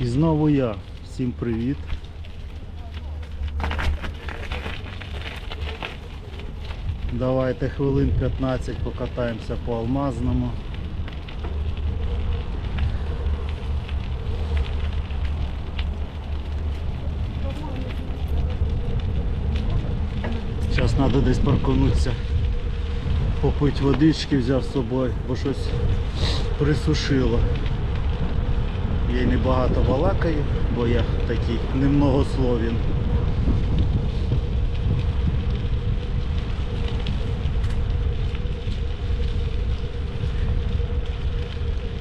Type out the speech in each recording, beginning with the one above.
І знову я. Всім привіт. Давайте хвилин 15 покатаємося по алмазному. Зараз треба десь парканутися, попити водички взяв з собою, бо щось присушило. Я й небагато балакаю, бо я такий немногословін.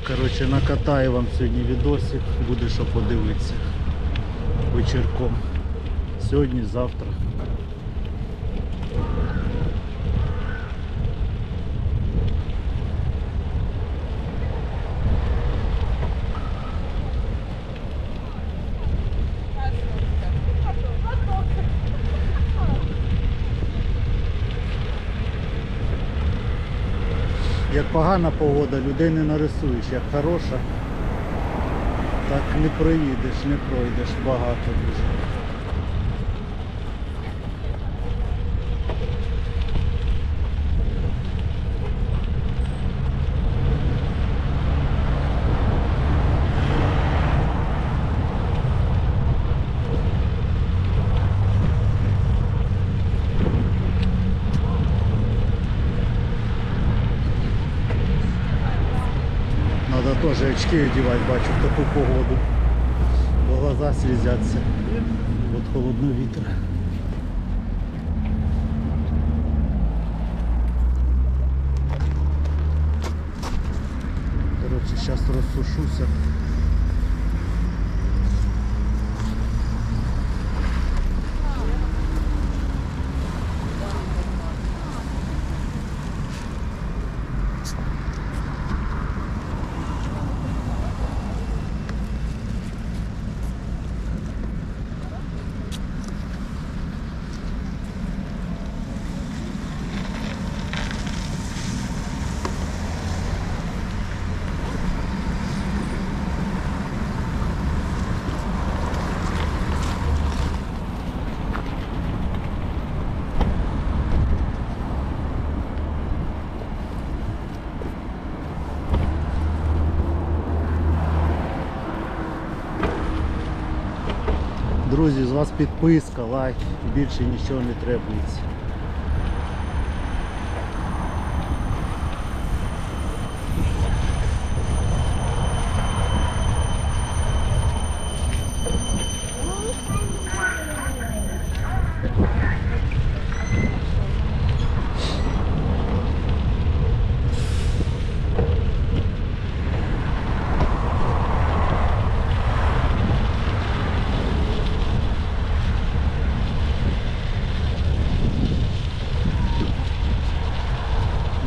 Коротше, накатаю вам сьогодні відосик, буде що подивитися вечірком. Сьогодні, завтра. Як погана погода, людей не нарисуєш, як хороша, так не проїдеш, не пройдеш багато дуже. Надо тоже очки одевать, бачу, в таку погоду. Глаза слезятся от холодного вітра. Короче, сейчас рассушуся. Друзі, з вас підписка, лайк, більше нічого не требується.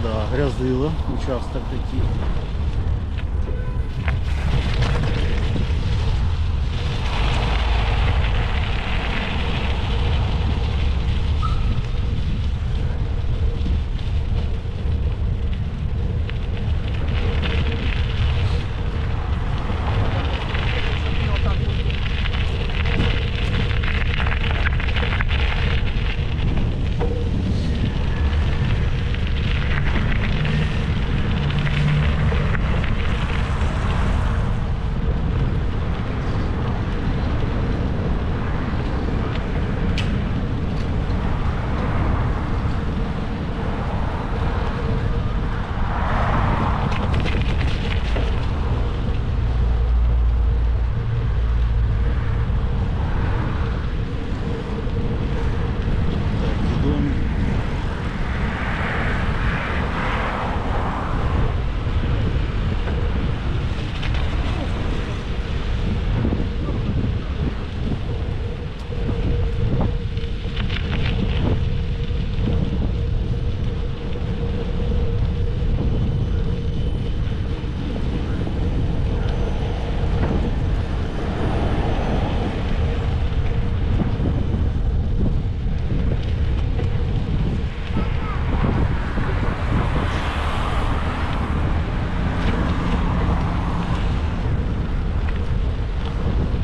Да, грязило, участок такий.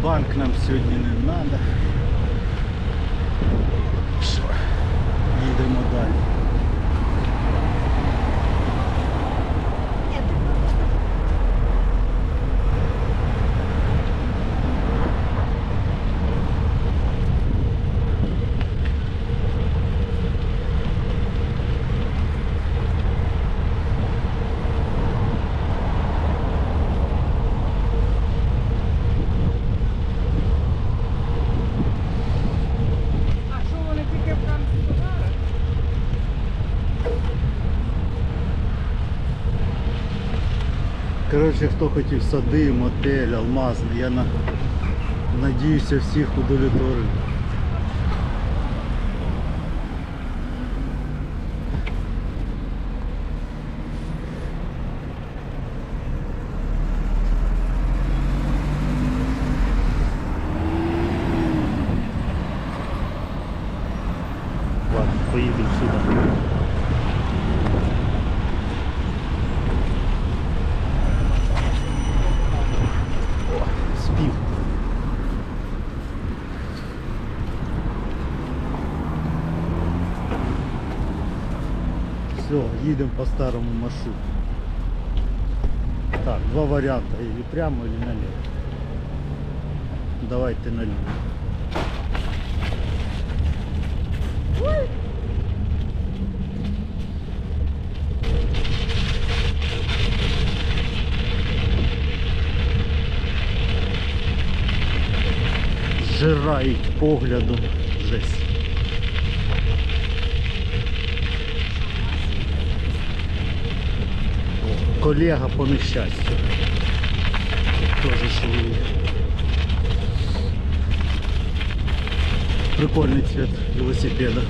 Банк нам сьогодні не треба. Що? Їдемо далі. А що вони тільки в канцтоварах? Коротше, хто хотів сади, мотель, алмазний, я на... надіюся всіх удовлетворив. Їдемо по старому маршруту. Так, два варіанти, или прямо, или налево. Давайте налево. Зжирають поглядом жесть. Колега по нещастю. Тоже швує. Прикольный цвет велосипеда.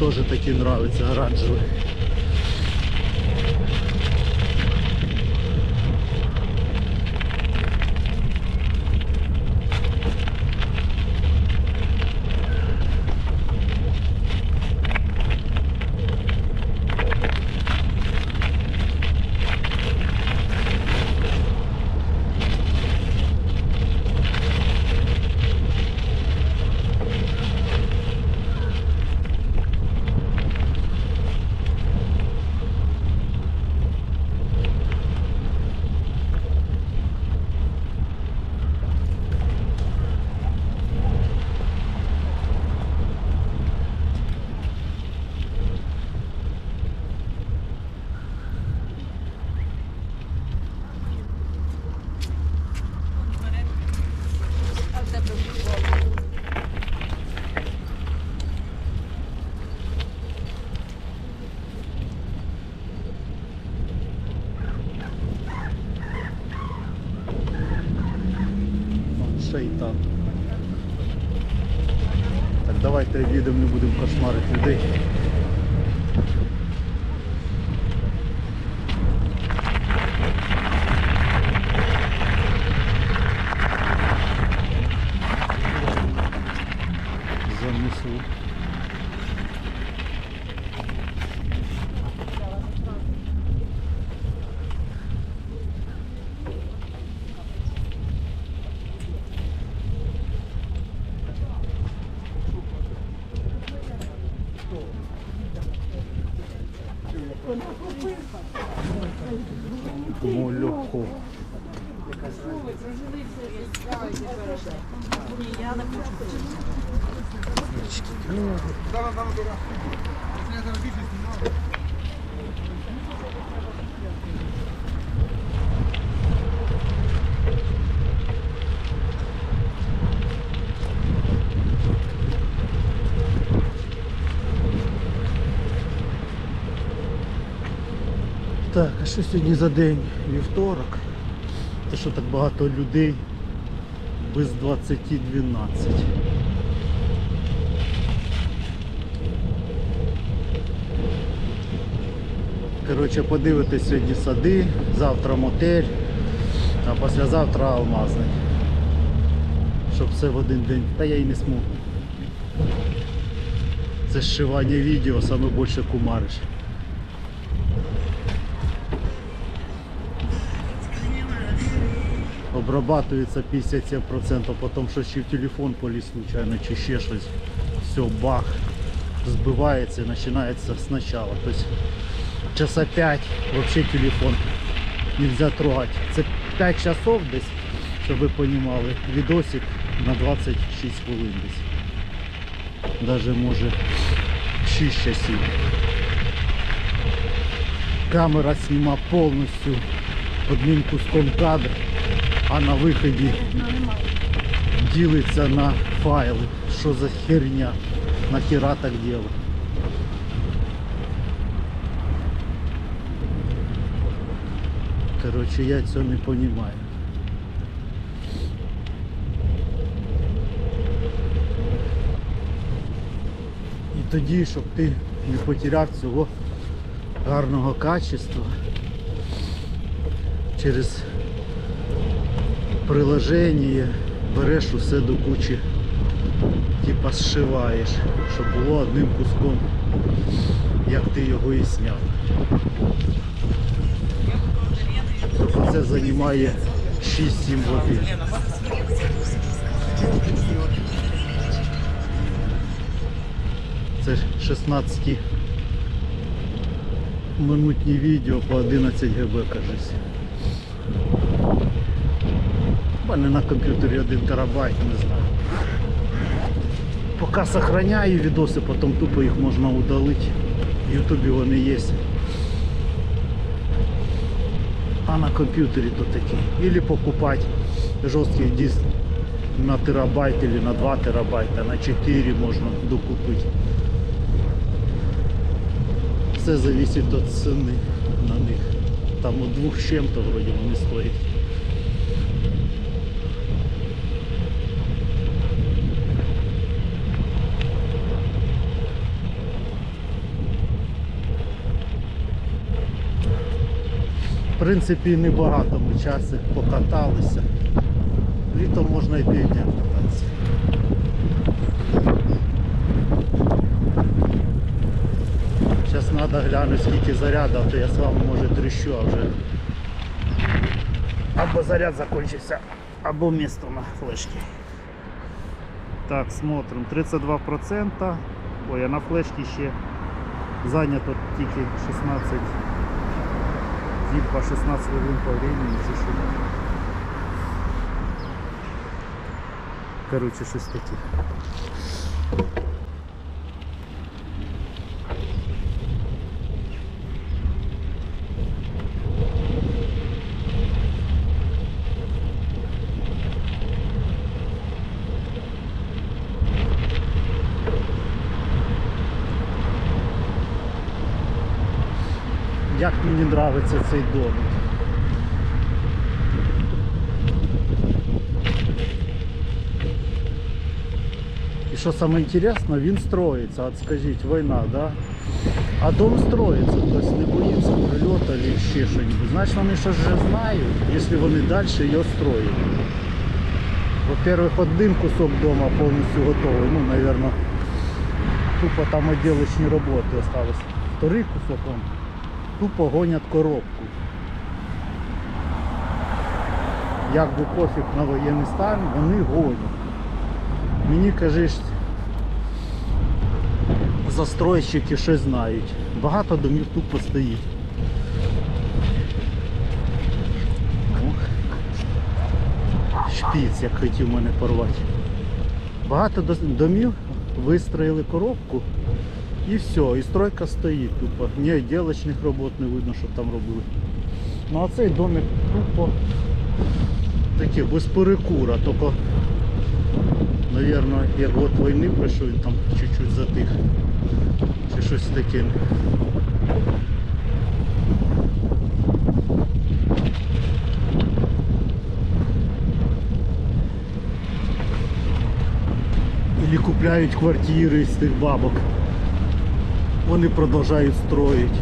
Тоже таки нравится, оранжевый. Давайте не будемо кошмарити людей. Так, а що сьогодні за день? Вівторок. Це що так багато людей без 20.12. Коротше, подивитись сьогодні сади, завтра мотель, а післязавтра алмазний. Щоб все в один день. Та я і не зможу. Це зшивання відео, саме більше кумариш. Обрабатывается 57%, потом що ще в телефон поліз случайно, чи ще щось. Все, бах, збивається і починається спочатку. Тобто часа 5 вообще телефон нельзя трогать. Це 5 часов десь, щоб ви розуміли, відосик на 26 хвилин десь. Даже може 6 часів. Камера сніма повністю одним куском кадр, а на виході ділиться на файли. Що за херня? Нахера так делать? Короче, я цього не понимаю. І тоді, щоб ти не потеряв цього гарного качества через приложення береш усе до кучі, типа зшиваєш, щоб було одним куском, як ти його і зняв. Тобто це займає 6-7 годин. Це 16 минутні відео по 11 ГБ, кажись. Мене на комп'ютері 1 терабайт, не знаю. Поки сохраняю відоси, потім тупо їх можна удалити. В Ютубі вони є. А на комп'ютері то такі. Или покупати жорсткий диск на терабайт или на 2 терабайта, на 4 можна докупити. Все зависить від ціни на них. Там у двох чим-то вроді вони стоять. В принципі, небагато ми часи покаталися. Літом можна і півдня кататися. Зараз треба глянути скільки заряду, то я з вами може тріщу, а вже або заряд закінчився, або місто на флешці. Так, смотрим. 32%. Ой, а на флешці ще зайнято тільки 16 типа 16 хвилин по времени тишина. Короче, щось таке. Як мені подобається цей домик. І що саме інтересно, він строїться, от скажіть, війна, да? А дом строїться, тобто не боїться прильоту або ще щось. Значить вони щось вже знають, якщо вони далі його строять. Во-первых, один кусок дома повністю готовий, ну, наверное, тупо там отделочні роботи осталось. Второй кусок он тупо гонять коробку. Як би пофіг на воєнний стан, вони гонять. Мені кажеш, застройщики щось знають. Багато домів тупо стоїть. Шпіц, як хотів мене порвати. Багато домів вистроїли коробку і все, і стройка стоїть тупо. Ні відділочних робот не видно, що там робили. Ну а цей домик тупо таке, без перекура, тільки, Навірно, як от війни пройшов, він там чуть-чуть затих. Чи щось таке. Или купляють квартири з тих бабок. Вони продовжують строїти.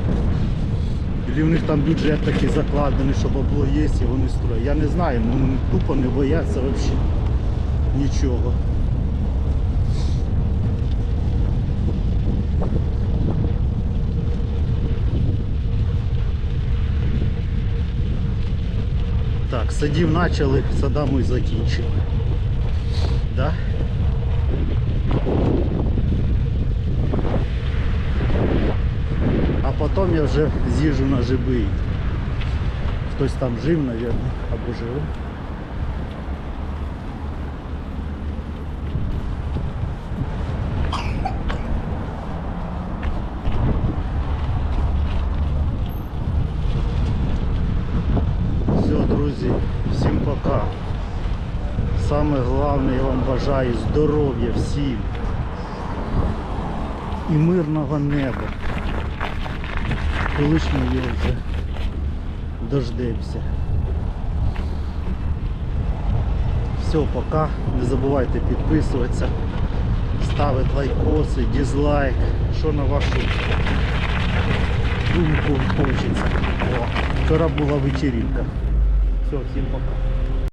Или в них там бюджет такий закладений, щоб бабло є і вони строять. Я не знаю, ну вони тупо не бояться взагалі нічого. Так, садів почали, садами закінчили. Да? А потім я вже з'їжджу на живий. Хтось там жив, мабуть, або живе. Друзі, всім пока. Саме головне, я вам бажаю здоров'я всім і мирного неба. Коли ж ми його вже дождемося. Все, пока. Не забувайте підписуватися, ставити лайкоси, дизлайк, що на вашу думку хочеться. Вчора була вечеринка. Все, всім пока.